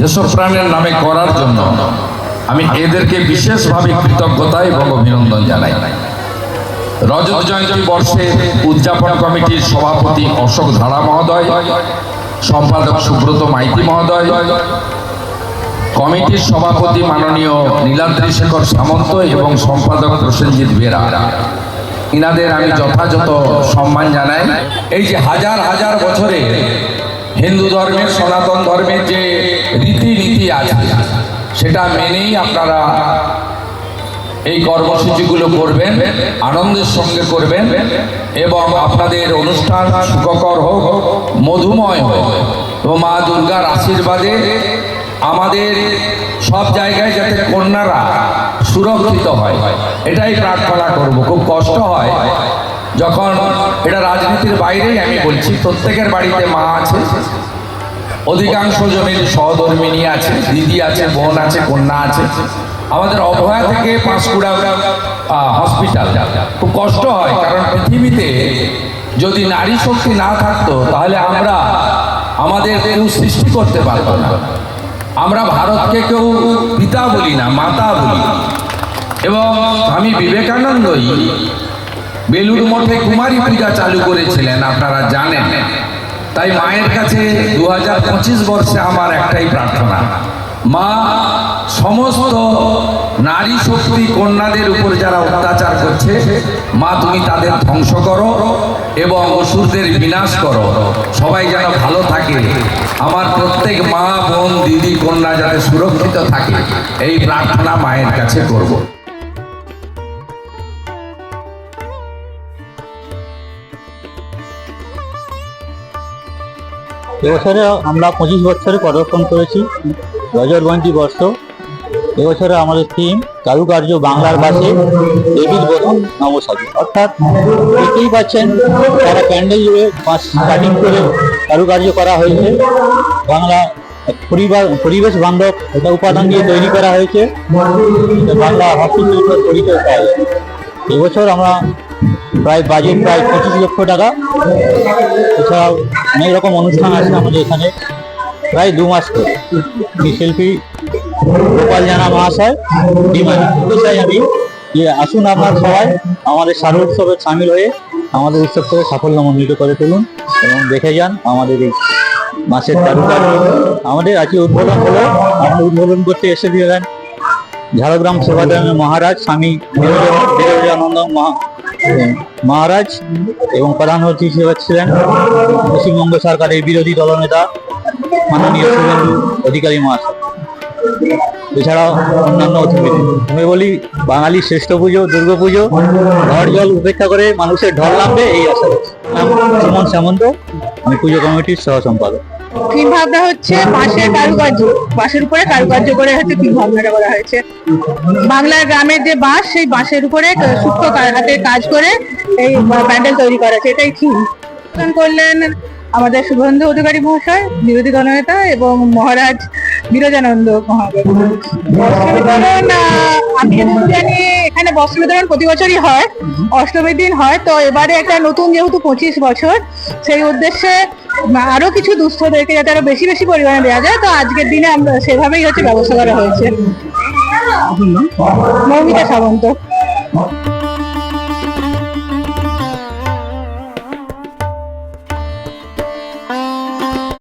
দেশপ্রাণের নামে করার জন্য আমি এদেরকে বিশেষভাবে কৃতজ্ঞতা এবং অভিনন্দন জানাই। রজত জয়ন্তী বর্ষে উদযাপন কমিটির সভাপতি অশোক ধারা মহোদয়, সম্পাদক সুব্রত মাইতি মহোদয়, কমিটির সভাপতি মাননীয় নীলাদ্রি শেখর সামন্ত এবং সম্পাদক প্রসেনজিৎ বেরা। ইনাদের আমি যথাযথ সম্মান জানাই। এই যে হাজার হাজার বছরে হিন্দু ধর্মের সনাতন ধর্মের যে রীতিনীতি আছে। সেটা মেনেই আপনারা এই কর্মসূচিগুলো করবেন, আনন্দের সঙ্গে করবেন এবং আপনাদের অনুষ্ঠান সুখকর হোক, মধুময় হোক। এবং মা দুর্গার আশীর্বাদে আমাদের সব জায়গায় যাতে কন্যারা সুরক্ষিত হয়, এটাই প্রার্থনা করব। খুব কষ্ট হয়। যখন এটা রাজনীতির বাইরেই আমি বলছি, প্রত্যেকের বাড়িতে মা আছে অধিকাংশ জনের সহধর্মিনী আছে দিদি আছে বোন আছে কন্যা আছে। আমাদের অভয়া থেকে পাঁশকুড়া আহ, হসপিটাল খুব কষ্ট হয় কারণ পৃথিবীতে যদি নারী শক্তি না থাকতো তাহলে আমরা আমাদের কেউ সৃষ্টি করতে পারতো না। আমরা ভারতকে কেউ পিতা বলি না মাতা বলি। এবং স্বামী বিবেকানন্দই বেলুর মঠে কুমারী পূজা চালু করেছিলেন আপনারা জানেন। তাই মায়ের কাছে দু হাজার পঁচিশ বর্ষে আমার একটাই প্রার্থনা। মা, সমস্ত নারী শক্তি কন্যাদের উপর যারা অত্যাচার করছে, মা তুমি তাদের ধ্বংস করো এবং অসুরদের বিনাশ করো। সবাই যেন ভালো থাকে। আমার প্রত্যেক মা, বোন, দিদি, কন্যা যাতে সুরক্ষিত থাকে, এই প্রার্থনা মায়ের কাছে করব। এবছরে আমরা পঁচিশ বছরে পদার্পণ করেছি জয়ন্তী বর্ষ। এবছরে আমাদের থিম কারুকার্য বাংলার বাসে দেবীর বোধন নবসাদী অর্থাৎ দেখতেই পাচ্ছেন তারা প্যান্ডেল জুড়ে কাটিং করে কারুকার্য করা হয়েছে। বাংলা পরিবার, পরিবেশ বান্ধব এটা উপাদান দিয়ে তৈরি করা হয়েছে। বাংলা হস্তশিল্পের পরিচয় পাওয়া এবছর আমরা প্রায় বাজেট প্রায় পঁচিশ লক্ষ টাকা। এছাড়াও অনেক রকম অনুষ্ঠান আছে আমাদের এখানে। প্রায় দু মাস ধরে। এই শিল্পী গোপাল জানা মহাশয় ডিমান্ড চাই আমি, যে আসুন আপনার সবাই, আমাদের শারদ উৎসবে সামিল হয়ে আমাদের উৎসবকে সাফল্যমণ্ডিত করে তুলুন এবং দেখে যান আমাদের এই মাসের কারুকার্য আমাদের আজকে উদ্বোধন হলো আমরা উদ্বোধন করতে এসে দিলেন ঝাড়গ্রাম সেবাদানের মহারাজ স্বামী বিরোজানন্দ মহা মহারাজ এবং প্রধান অতিথি হিসেবে ছিলেন পশ্চিমবঙ্গ সরকারের বিরোধী দলনেতা মাননীয় শুভেন্দু অধিকারী মহাশয়। এছাড়াও অন্যান্য অতিথি। আমি বলি, বাঙালির শ্রেষ্ঠ পুজো, দুর্গা পুজো ঝড় জল উপেক্ষা করে মানুষের ঢল নামবে, এই আশা নাম সুমন সামন্ত, আমি পুজো কমিটির সহ সম্পাদক থিম ভাবনা হচ্ছে বাঁশের কারুকার্য। বাঁশের উপরে কারুকার্য করে হচ্ছে থিম ভাবনাটা করা হয়েছে। বাংলার গ্রামের যে বাঁশ, সেই বাঁশের উপরে সূক্ষ্ম হাতের কাজ করে এই প্যান্ডেল তৈরি করা হয়েছে। এটাই থিম। করলেন আমাদের শুভেন্দু অধিকারী মহাশয়, বিরোধী দলনেতা এবং মহারাজ বিরোজানন্দ মহাদেব। বস্ত্র বিতরণ আমি জানি এখানে বস্ত্র বিতরণ প্রতি বছরই হয়, অষ্টমীর দিন হয়, তো এবারে একটা নতুন যেহেতু পঁচিশ বছর, সেই উদ্দেশ্যে আরও কিছু দুস্থদেরকে যাতে আরও বেশি বেশি পরিমাণে দেওয়া যায়, তো আজকের দিনে আমরা সেভাবেই হচ্ছে ব্যবস্থা করা হয়েছে। মৌমিতা সামন্ত।